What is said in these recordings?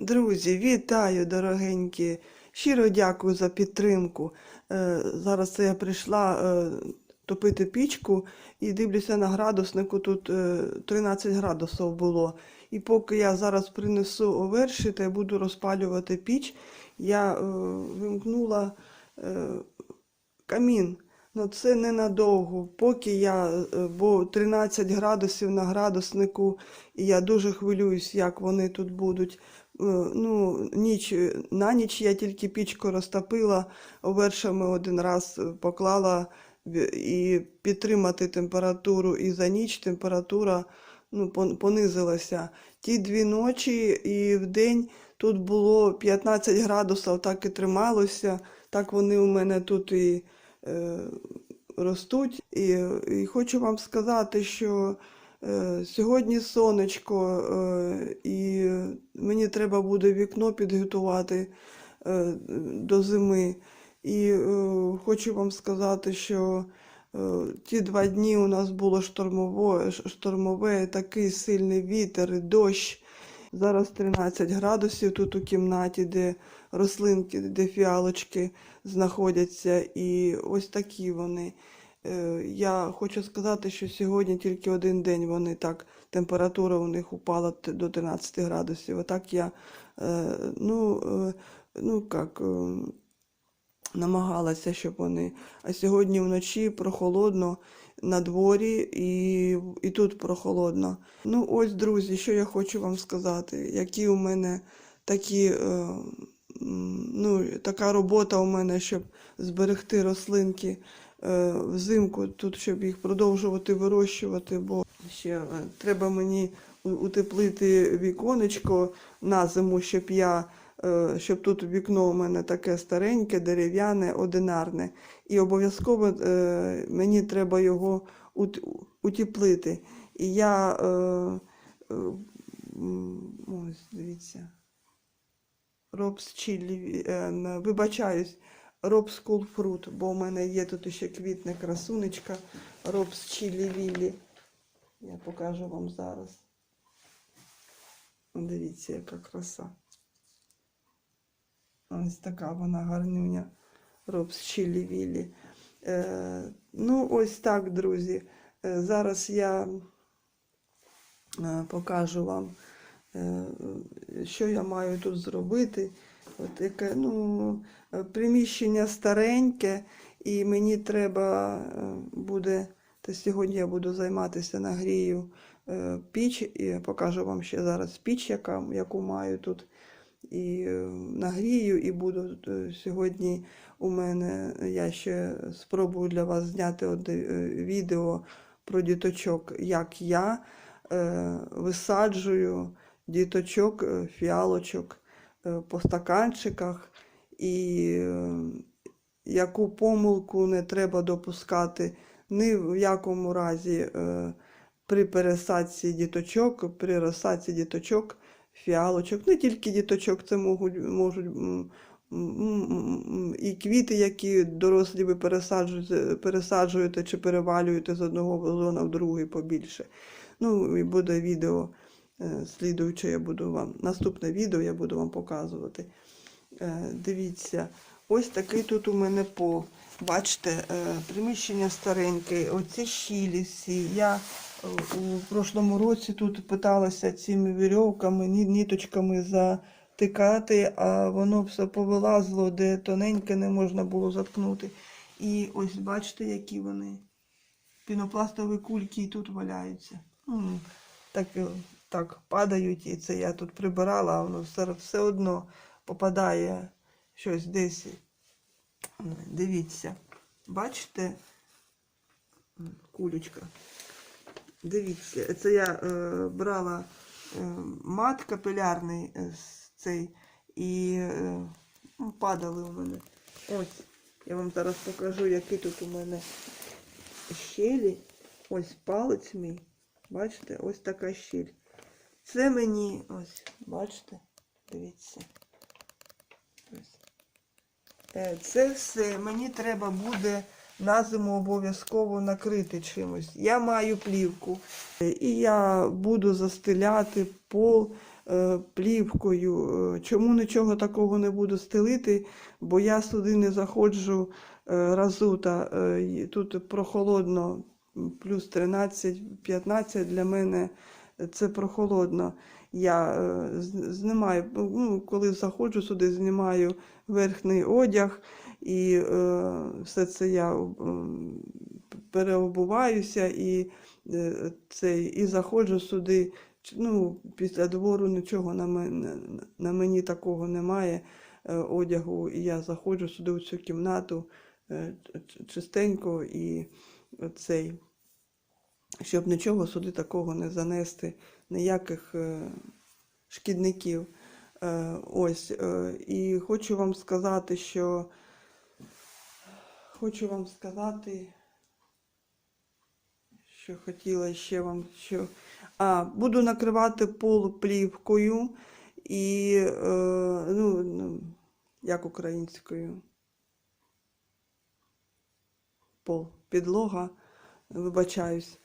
Друзі, вітаю, дорогенькі! Щиро дякую за підтримку. Е, Зараз я прийшла е, топити пічку і дивлюся на градуснику, тут е, 13 градусів було. І поки я зараз принесу оверші та буду розпалювати піч, я е, вимкнула е, камін. Ну це ненадовго, поки я, е, бо 13 градусів на градуснику, і я дуже хвилююсь, як вони тут будуть. Е, Ну, ніч, на ніч я тільки пічку розтопила, овершами один раз е, поклала і підтримати температуру. І за ніч температура ну, пон- понизилася. Ті дві ночі і в день тут було 15 градусів, так і трималося. Так вони у мене тут і ростуть. І, і хочу вам сказати, що е, сьогодні сонечко, е, і мені треба буде вікно підготувати е, до зими. І е, хочу вам сказати, що е, ті два дні у нас було штормово, штормове, такий сильний вітер дощ. Зараз 13 градусів тут у кімнаті, де рослинки, де фіалочки знаходяться, і ось такі вони. Е, Я хочу сказати, що сьогодні тільки один день вони так, температура у них упала до 13 градусів. Отак я, е, ну, е, ну як, намагалася, щоб вони. А сьогодні вночі прохолодно на дворі і, і тут прохолодно. Ну, ось, друзі, що я хочу вам сказати, які у мене такі, е, ну, така робота у мене, щоб зберегти рослинки е, взимку, тут, щоб їх продовжувати вирощувати, бо ще е, треба мені утеплити віконечко на зиму, щоб я щоб тут вікно у мене таке стареньке, дерев'яне, одинарне. І обов'язково е, мені треба його ут- утеплити. І я е, е, ось дивіться. Робс чілі, е, вибачаюсь, Робс Fruit, бо у мене є тут ще квітне красунечка Робс Чілі Віллі. Я покажу вам зараз. Дивіться, яка краса. Ось така вона гарнюня. Робс Чілі Віллі. Е, ну, ось так, друзі. Е, зараз я е, покажу вам, е, що я маю тут зробити. От яке, ну, приміщення стареньке, і мені треба е, буде, та сьогодні я буду займатися нагрію е, піч, і я покажу вам ще зараз піч, яка, яку маю тут. І е, нагрію, і буду е, сьогодні у мене, я ще спробую для вас зняти е, відео про діточок, як я висаджую діточок, фіалочок по стаканчиках, і яку помилку не треба допускати ні в якому разі при пересадці діточок, при розсадці діточок, фіалочок, не тільки діточок, це можуть, можуть і квіти, які дорослі ви пересаджуєте, пересаджуєте чи перевалюєте з одного вазона в другий побільше. Ну, і буде відео е, слідуюче, я буду вам, наступне відео я буду вам показувати. Е, Дивіться, ось такий тут у мене пол. Бачите, е, приміщення стареньке, оці щілі всі. Я у прошлому році тут питалася цими вірьовками, ні- ніточками затикати, а воно все повилазило, де тоненьке не можна було заткнути. І ось бачите, які вони. Пінопластові кульки і тут валяються. Так, е, так падають, і це я тут прибирала, а воно все, все одно попадає щось десь. Дивіться, бачите, М, кулечка. Дивіться, це я е, брала е, мат капілярний е, цей і е, ну, падали у мене. Ось, я вам зараз покажу, які тут у мене щелі. Ось палець мій. Бачите, ось така щіль. Це мені, ось, бачите, дивіться. Ось. Е, Це все мені треба буде на зиму обов'язково накрити чимось. Я маю плівку, е, і я буду застеляти пол е, плівкою. Е, Чому нічого такого не буду стелити? Бо я сюди не заходжу разута. Тут прохолодно, плюс 13-15 для мене це прохолодно. Я знімаю, ну, коли заходжу сюди, знімаю верхній одяг, і е, все це я м, переобуваюся і, е, цей, і заходжу сюди. Ну, після двору нічого на мене, на мені такого немає е, одягу. І я заходжу сюди у цю кімнату е, чистенько і цей, щоб нічого сюди такого не занести, ніяких е, шкідників. Е, Ось, е, і хочу вам сказати, що хочу вам сказати, що хотіла ще вам, що. А, буду накривати пол плівкою і, е, ну, ну, як українською? Пол, підлога, вибачаюсь.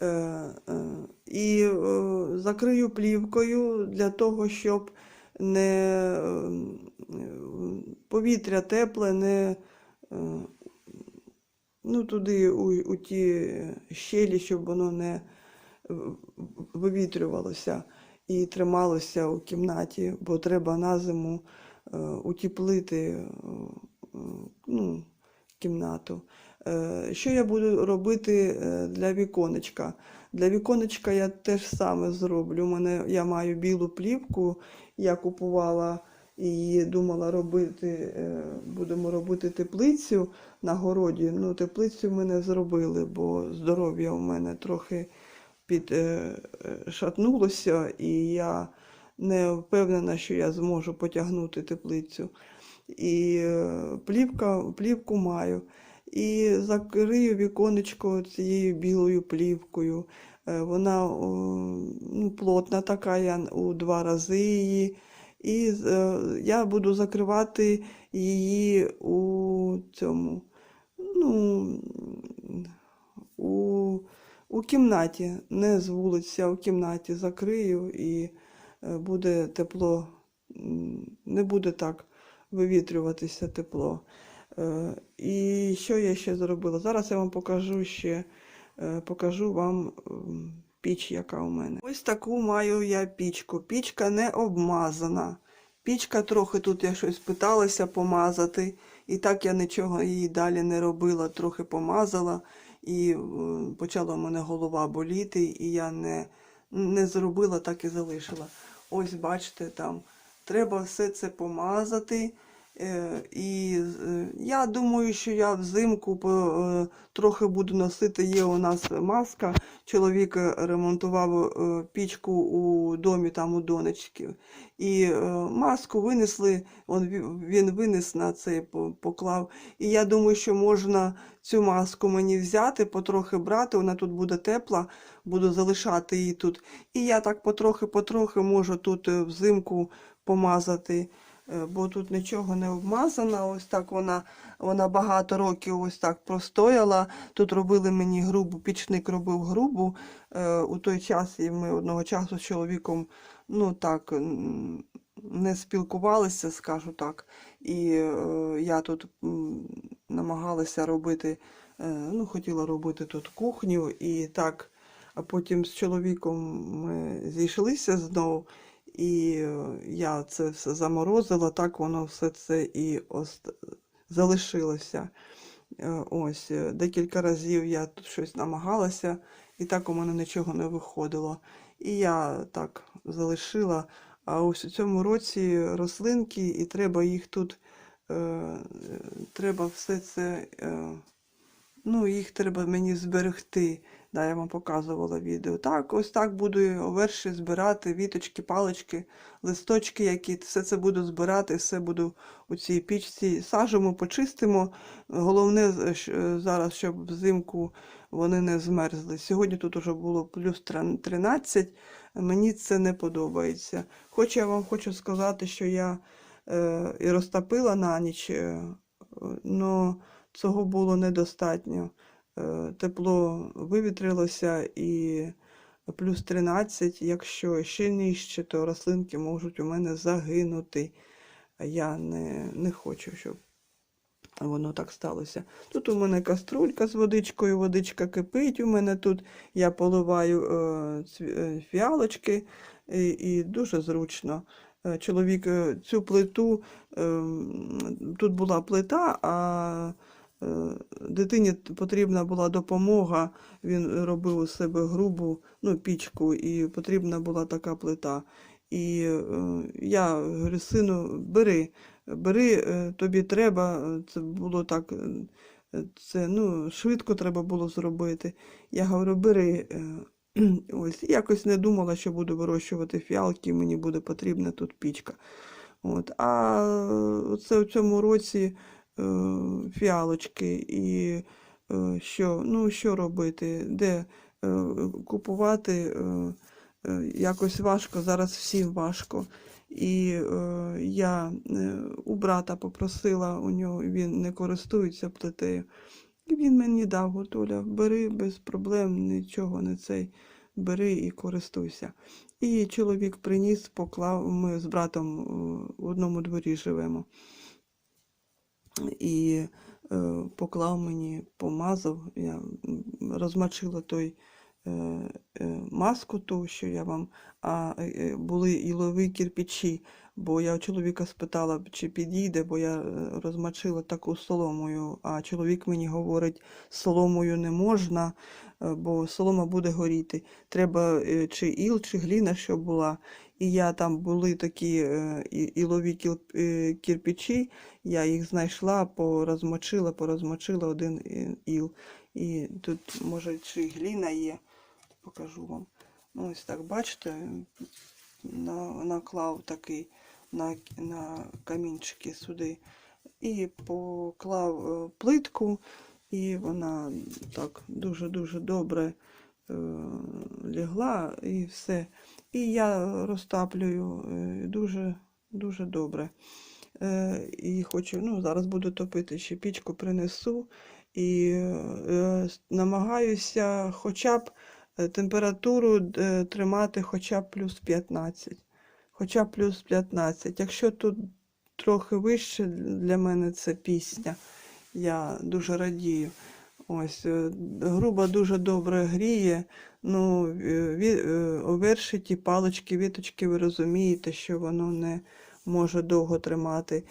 Е, е, і е, закрию плівкою для того, щоб не е, повітря тепле не е, ну, туди у, у ті щелі, щоб воно не вивітрювалося і трималося у кімнаті, бо треба на зиму е, утеплити е, ну, кімнату. Е, Що я буду робити для віконечка? Для віконечка я теж саме зроблю. У мене я маю білу плівку, я купувала і думала робити, е, будемо робити теплицю на городі. Ну, теплицю ми не зробили, бо здоров'я у мене трохи під, е, е, і я не впевнена, що я зможу потягнути теплицю. І плівка, плівку маю. І закрию віконечко цією білою плівкою. Вона ну, плотна така, я у два рази її. І е, я буду закривати її у цьому, ну, у, у кімнаті, не з вулиці, а у кімнаті закрию і е, буде тепло, не буде так вивітрюватися тепло. Е, І що я ще зробила? Зараз я вам покажу ще, покажу вам піч, яка у мене. Ось таку маю я пічку. Пічка не обмазана. Пічка трохи тут я щось питалася помазати, і так я нічого її далі не робила, трохи помазала, і е, почала в мене голова боліти, і я не, не зробила, так і залишила. Ось бачите, там треба все це помазати. Е, І е, я думаю, що я взимку е, трохи буду носити. Є у нас маска. Чоловік ремонтував пічку у домі там у донечки. І маску винесли, він винес на цей поклав. І я думаю, що можна цю маску мені взяти, потрохи брати. Вона тут буде тепла, буду залишати її тут. І я так потрохи-потрохи можу тут взимку помазати бо тут нічого не обмазано. Ось так вона, вона багато років ось так простояла. Тут робили мені грубу, пічник робив грубу. Е, у той час і ми одного часу з чоловіком ну так не спілкувалися, скажу так. І е, я тут намагалася робити, е, ну, хотіла робити тут кухню і так. А потім з чоловіком ми зійшлися знову. І е, я це все заморозила, так воно все це і ост... залишилося. Е, Ось е, декілька разів я тут щось намагалася, і так у мене нічого не виходило. І я так залишила. А ось у цьому році рослинки, і треба їх тут, е, треба все це, е, ну, їх треба мені зберегти. Да, я вам показувала відео. Так, ось так буду верші збирати, віточки, палички, листочки, які все це буду збирати, все буду у цій пічці. Сажимо, почистимо. Головне зараз, щоб взимку вони не змерзли. Сьогодні тут уже було плюс 13. Мені це не подобається. Хоч я вам хочу сказати, що я е, і розтопила на ніч, але цього було недостатньо. Е, Тепло вивітрилося і плюс 13, якщо ще нижче, то рослинки можуть у мене загинути. Я не, не хочу, щоб воно так сталося. Тут у мене каструлька з водичкою, водичка кипить. У мене тут я поливаю е, е, фіалочки і, і дуже зручно. Чоловік цю плиту, е, тут була плита, а дитині потрібна була допомога. Він робив у себе грубу ну, пічку, і потрібна була така плита. І е, я говорю, сину, бери, бери, е, тобі треба. Е, Це було так, е, це ну, швидко треба було зробити. Я говорю, бери. е, Ось, якось не думала, що буду вирощувати фіалки, мені буде потрібна тут пічка. От. А е, це в цьому році е, фіалочки і е, що, ну, що робити, де е, купувати. Е, е, якось важко, зараз всім важко. І е, я е, у брата попросила у нього, він не користується плитею. І він мені дав, от, бери без проблем, нічого не цей, бери і користуйся. І чоловік приніс, поклав, ми з братом е, в одному дворі живемо. І е, поклав мені, помазав, я розмочила той маску, ту, що я вам, а е, е, були ілові кирпичі, бо я у чоловіка спитала, чи підійде, бо я е, розмочила таку соломою, а чоловік мені говорить, соломою не можна, е, бо солома буде горіти. Треба е, чи іл, чи гліна, що була. І я там були такі е, ілові е, я їх знайшла, порозмочила, порозмочила один е, іл. І тут, може, чи гліна є, покажу вам. Ну, ось так, бачите, на, наклав такий на, на камінчики сюди. І поклав е, плитку, і вона так дуже-дуже добре е, лягла і все. І я розтаплюю е, дуже, дуже добре. Е, і хочу, ну, зараз буду топити, ще пічку принесу. І е, намагаюся хоча б температуру е, тримати хоча б плюс 15. Хоча б плюс 15. Якщо тут трохи вище, для мене це пісня. Я дуже радію. Ось, е, груба дуже добре гріє. Ну, е, е, вершиті палички, віточки, ви розумієте, що воно не може довго тримати е,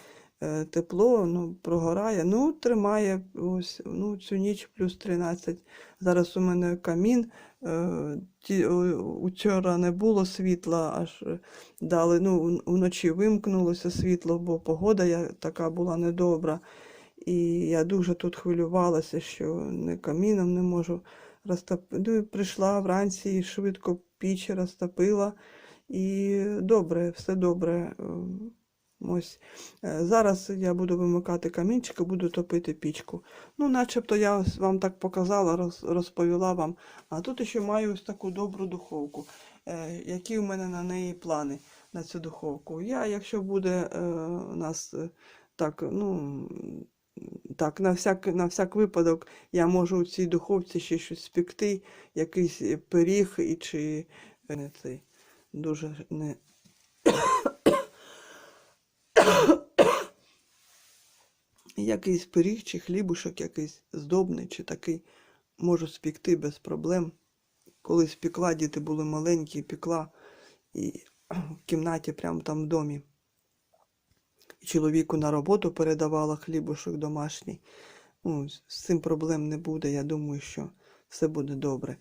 тепло, ну, прогорає. Ну, тримає ось, ну, цю ніч плюс 13. Зараз у мене камін. Е, ті, учора не було світла, аж е, дали, ну, вночі вимкнулося світло, бо погода я, така була недобра. І я дуже тут хвилювалася, що не каміном не можу розтопити. Ну, прийшла вранці і швидко піч розтопила. І добре, все добре. Ось. Е, Зараз я буду вимикати камінчик і буду топити пічку. Ну, начебто я вам так показала, розповіла вам. А тут ще маю ось таку добру духовку. Е, які у мене на неї плани на цю духовку? Я, якщо буде е, у нас так, ну, так, на всяк, на всяк випадок я можу у цій духовці ще щось спекти, якийсь пиріг і чи не цей дуже не. Якийсь пиріг чи хлібушок якийсь здобний, чи такий можу спекти без проблем. Колись пекла, діти були маленькі, пекла і в кімнаті, прямо там в домі. І чоловіку на роботу передавала хлібушок домашній. Ну, з цим проблем не буде. Я думаю, що все буде добре.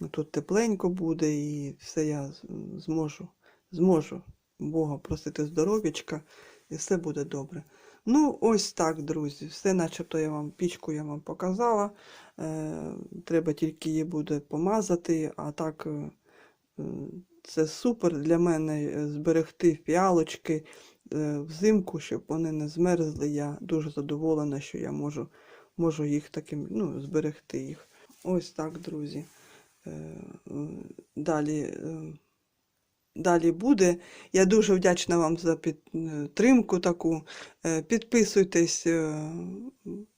Ну, Тут тепленько буде і все я зможу, зможу Бога просити здоров'ячка, і все буде добре. Ну, ось так, друзі. Все, начебто я вам пічку я вам показала. Е, треба тільки її буде помазати, а так е, е, це супер для мене зберегти фіалочки взимку, щоб вони не змерзли. Я дуже задоволена, що я можу, можу їх таким, ну, зберегти їх. Ось так, друзі. Далі. Далі буде. Я дуже вдячна вам за підтримку таку. Е, Підписуйтесь. е,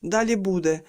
Далі буде.